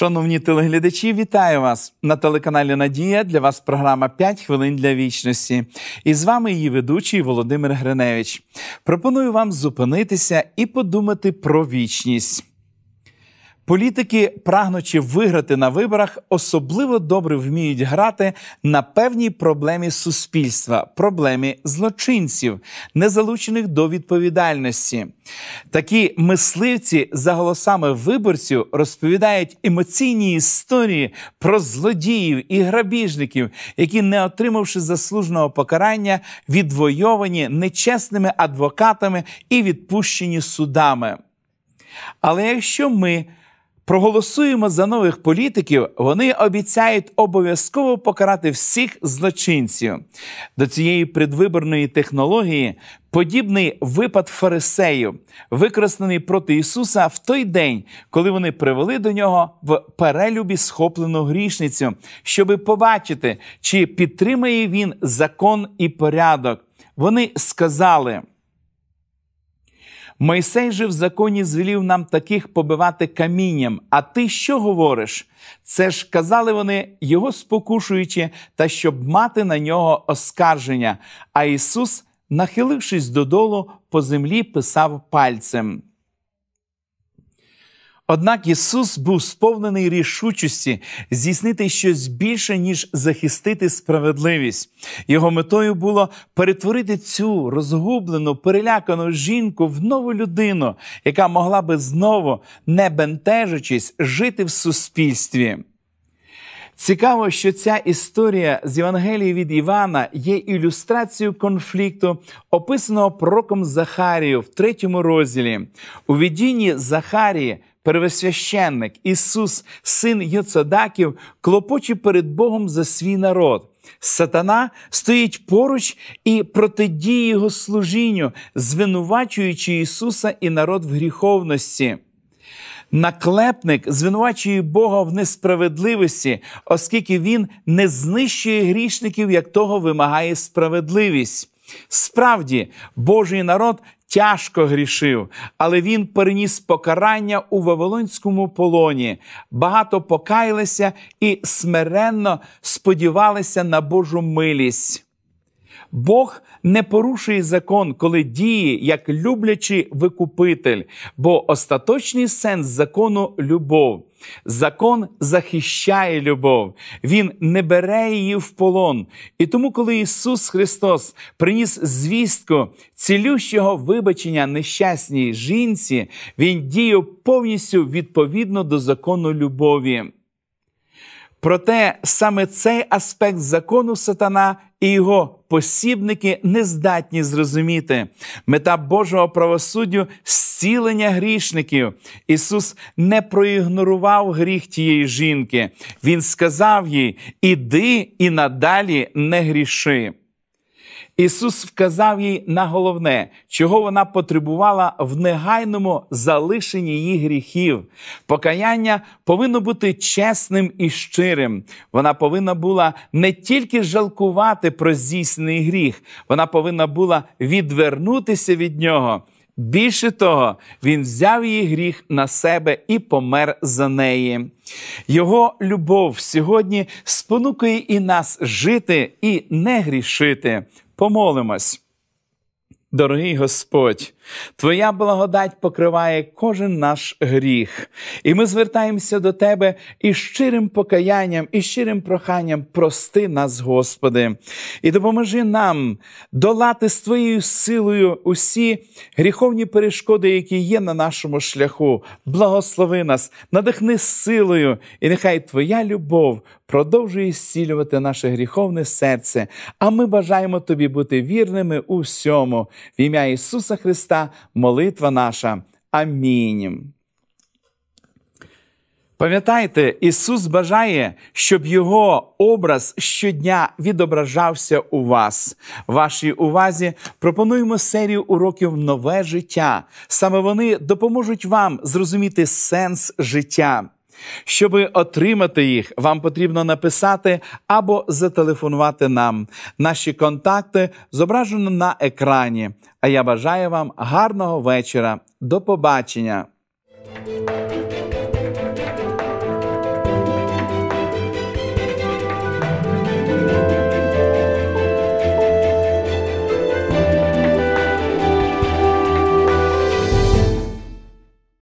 Шановні телеглядачі, вітаю вас на телеканалі Надія. Для вас програма «5 хвилин для вічності. І з вами її ведучий Володимир Гриневич. Пропоную вам зупинитися і подумати про вічність. Політики, прагнучи виграти на виборах, особливо добре вміють грати на певній проблемі суспільства, проблемі злочинців, не залучених до відповідальності. Такі мисливці за голосами виборців розповідають емоційні історії про злодіїв і грабіжників, які, не отримавши заслуженого покарання, відвойовані нечесними адвокатами і відпущені судами. Але якщо ми проголосуємо за нових політиків, вони обіцяють обов'язково покарати всіх злочинців. До цієї предвиборної технології подібний випад фарисеїв, використаний проти Ісуса в той день, коли вони привели до нього в перелюбі схоплену грішницю, щоби побачити, чи підтримає він закон і порядок. Вони сказали. Мойсей же в законі звелів нам таких побивати камінням. А ти що говориш? Це ж казали вони, його спокушуючи, та щоб мати на нього оскарження. А Ісус, нахилившись додолу, по землі писав пальцем. Однак Ісус був сповнений рішучості здійснити щось більше, ніж захистити справедливість. Його метою було перетворити цю розгублену, перелякану жінку в нову людину, яка могла би знову, не бентежачись, жити в суспільстві. Цікаво, що ця історія з Євангелії від Івана є ілюстрацією конфлікту, описаного пророком Захарію в третьому розділі. У відінні Захарії первосвященник Ісус, син Йоцадаків, клопоче перед Богом за свій народ. Сатана стоїть поруч і протидіє його служінню, звинувачуючи Ісуса і народ в гріховності. Наклепник звинувачує Бога в несправедливості, оскільки він не знищує грішників, як того вимагає справедливість. Справді, Божий народ тяжко грішив, але він переніс покарання у Вавилонському полоні, багато покаялися і смиренно сподівалися на Божу милість. Бог не порушує закон, коли діє як люблячий викупитель, бо остаточний сенс закону любов. Закон захищає любов, Він не бере її в полон. І тому, коли Ісус Христос приніс звістку цілющого вибачення нещасній жінці, Він діяв повністю відповідно до закону любові. Проте саме цей аспект закону сатана і його посібники не здатні зрозуміти. Мета Божого правосуддю зцілення грішників. Ісус не проігнорував гріх тієї жінки. Він сказав їй: Іди і надалі не гріши. Ісус вказав їй на головне, чого вона потребувала в негайному залишенні її гріхів. Покаяння повинно бути чесним і щирим. Вона повинна була не тільки жалкувати про здійснений гріх, вона повинна була відвернутися від нього. Більше того, він взяв її гріх на себе і помер за неї. Його любов сьогодні спонукує і нас жити і не грішити. Помолимось. Дорогий Господь, Твоя благодать покриває кожен наш гріх, і ми звертаємося до Тебе із щирим покаянням і щирим проханням прости нас, Господи, і допоможи нам долати з Твоєю силою усі гріховні перешкоди, які є на нашому шляху. Благослови нас, надихни силою, і нехай Твоя любов продовжує зцілювати наше гріховне серце, а ми бажаємо Тобі бути вірними у всьому. В ім'я Ісуса Христа, молитва наша. Амінь. Пам'ятайте, Ісус бажає, щоб Його образ щодня відображався у вас. Вашій увазі пропонуємо серію уроків Нове життя. Саме вони допоможуть вам зрозуміти сенс життя. Щоб отримати їх, вам потрібно написати або зателефонувати нам. Наші контакти зображено на екрані. А я бажаю вам гарного вечора. До побачення!